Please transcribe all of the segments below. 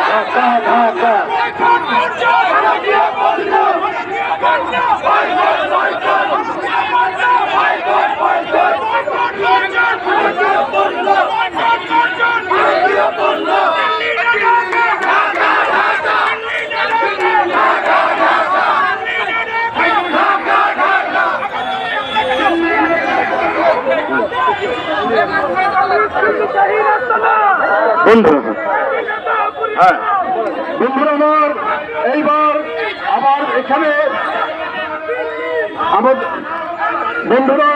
ঢাকা ঢাকা বন্ধু হ্যাঁ। বন্ধুরা আমার, এইবার আবার এখানে আমাদের বন্ধুরা,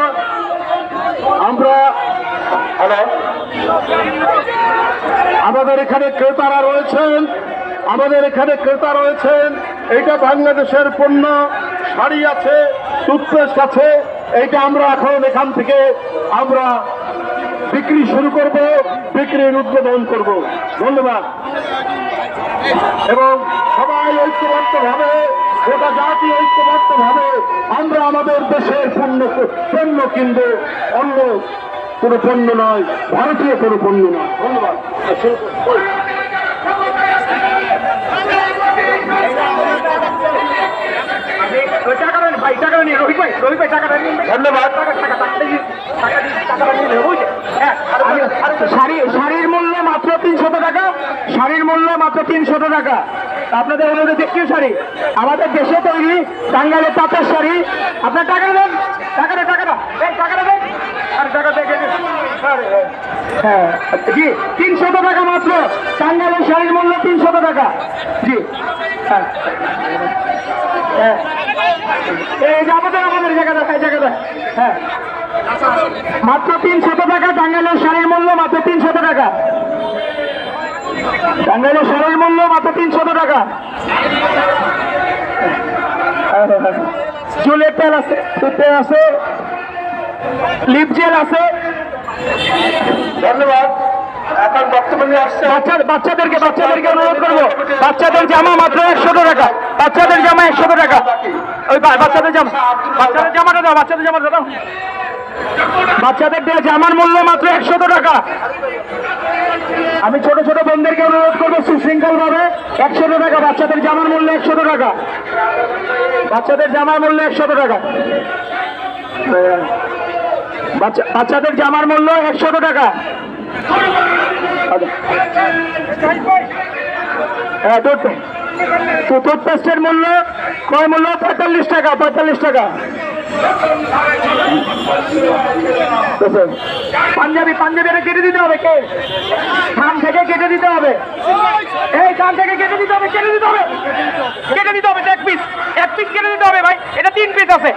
আমরা আমাদের এখানে ক্রেতারা রয়েছেন, আমাদের এখানে ক্রেতা রয়েছেন। এইটা বাংলাদেশের পণ্য, শাড়ি আছে, টুথপেস্ট আছে, এইটা আমরা এখন এখান থেকে আমরা বিক্রি শুরু করব বিক্রির উদ্বোধন করব। ধন্যবাদ। এবং সবাই ঐক্যবদ্ধভাবে গোটা জাতি ঐক্যবদ্ধভাবে আমরা আমাদের দেশের পণ্য পণ্য কিনব। অন্য কোনো পণ্য নয় ভারতীয় কোনো পণ্য নয়। ধন্যবাদ। ধন্যবাদ। শাড়ি শাড়ির মূল্য মাত্র তিনশত টাকা শাড়ির মূল্য মাত্র তিনশত টাকা। আপনাদের অনুরোধে দেখছেন শাড়ি? আমাদের দেশে তৈরি টাঙ্গাইলের তাঁতের শাড়ি। আপনার টাকা দেন টাকাটা টাকাটা এই টাকাটা দেন আর টাকা দেখে হ্যাঁ। জি, তিনশত টাকা মাত্র। শাড়ির মূল্য তিনশত টাকা। জি হ্যাঁ। হ্যাঁ। এই আমাদের হ্যাঁ। মাত্র তিনশত টাকা শাড়ির মূল্য, মাত্র তিনশত টাকা। টাঙ্গাইলের শাড়ির মূল্য মাত্র তিনশত টাকা। চুলের তেল আছে তেল আছে লিপ জেল আছে। ধন্যবাদ। এখন বক্তব্য নিয়ে আসছে বাচ্চা বাচ্চাদেরকে বাচ্চাদেরকে অনুরোধ করব। বাচ্চাদের জামা মাত্র একশো টাকা। বাচ্চাদের জামা একশো টাকা। ওই বাচ্চাদের জামা, বাচ্চাদের জামাটা দাও, বাচ্চাদের জামাটা দাও। বাচ্চাদের জামার মূল্য মাত্র একশত টাকা। আমি ছোট ছোট বোনদেরকে অনুরোধ করব সুশৃঙ্খল ভাবে একশত টাকা, বাচ্চাদের জামার মূল্য একশত টাকা। বাচ্চাদের জামার মূল্য একশত টাকা। বাচ্চা, বাচ্চাদের জামার মূল্য একশত টাকা। হ্যাঁ তো টুথপেস্টের মূল্য, কয় মূল্য? পঁয়তাল্লিশ টাকা পঁয়তাল্লিশ টাকা। পাঞ্জাবি পাঞ্জাবি কেটে দিতে হবে কে? কান থেকে কেটে দিতে হবে। এই কান থেকে কেটে দিতে হবে, কেটে দিতে হবে। কেটে দিতে হবে, এক পিস এক পিস কেটে দিতে হবে ভাই। এটা তিন পিস আছে।